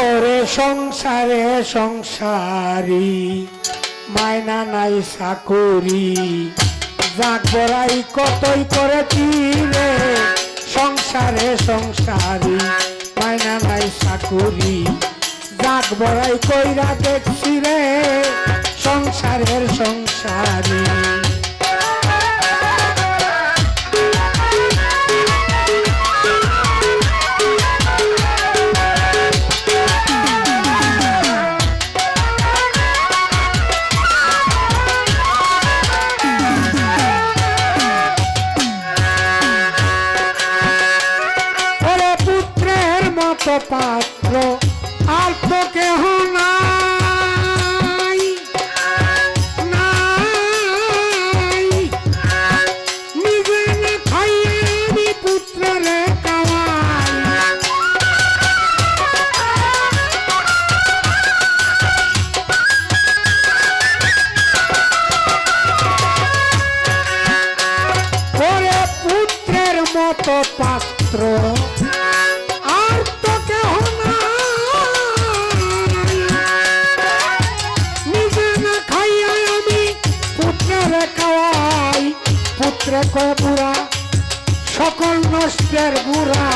ওরে সংসারে সংসারি, মাইনা নাই সাকুরি যাক বড়াই, কতই করে রে? সংসারে সংসারি, মাইনা নাই সাকুরি যাক বড়াই কইরা দেখছি রে মতো পাত্র আর তো কেহ বুড়া, সকল নষ্টের বুড়া।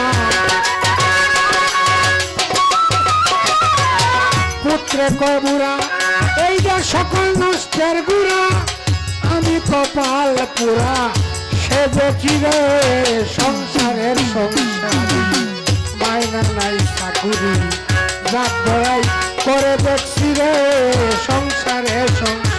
পুত্রে কয় এই যে সকল নষ্টের গুড়া আমি কপাল পুরা, সে দেখি রে সংসারের সংসারী। মাইনা নাই চাকুরি, রাত করে দেখছি রে সংসারের সংসারী।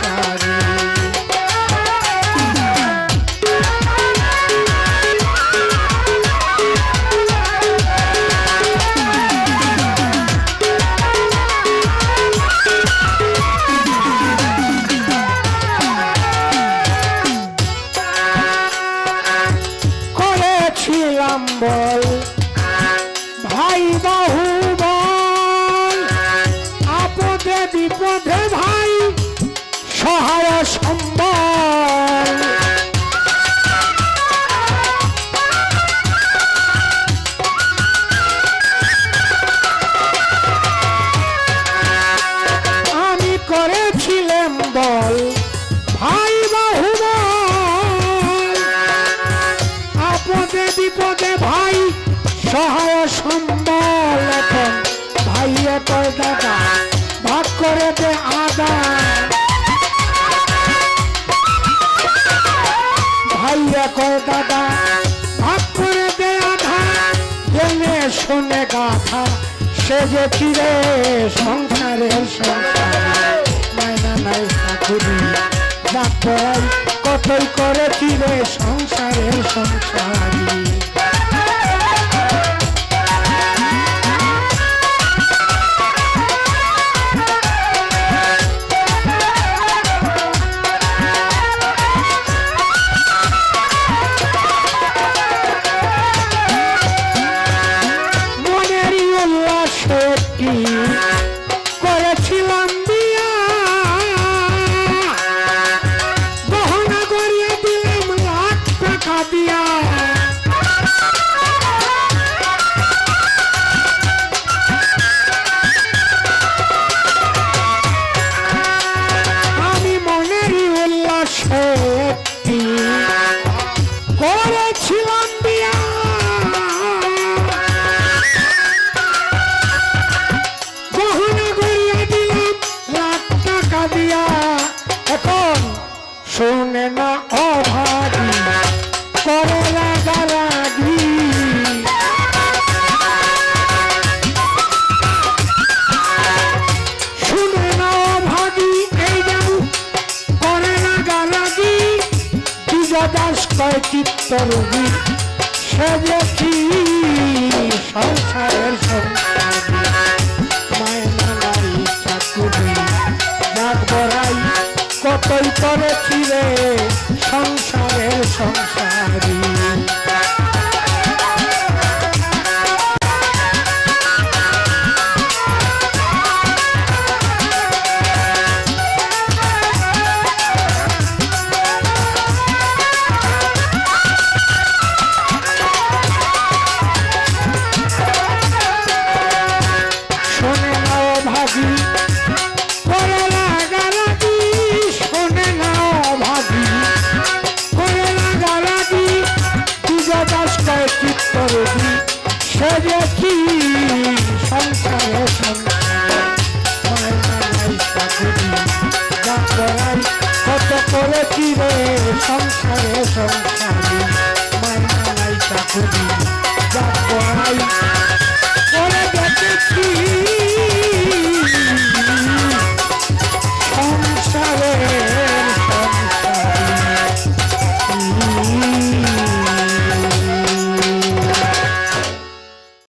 করেছিলাম বল ভাই বাহু বল আপদে বিপদে ভাই সহায় সম্বল। বিপদে ভাই, সহায় সম্বল এখন। ভাইয়ে কয় দাদা, ভাগ করে দে আদা। ভাইয়ে কয় দাদা, ভাগ করে দে আধা। জেনে শুনে গাথা, সে যে ফিরে সংসারের সংসার শুনে না অভাগী, করে রাগারাগি শুনে না অভাগী, এই যেন করে রাগারাগি বিজয় দাস কয় চিত্ত রোগী সে দেখি চিন্তায় চিত্তর সে দেখি সংসারে সংসার কত করে কি রে সংসারে সংসারী মাইনা লাইটা করি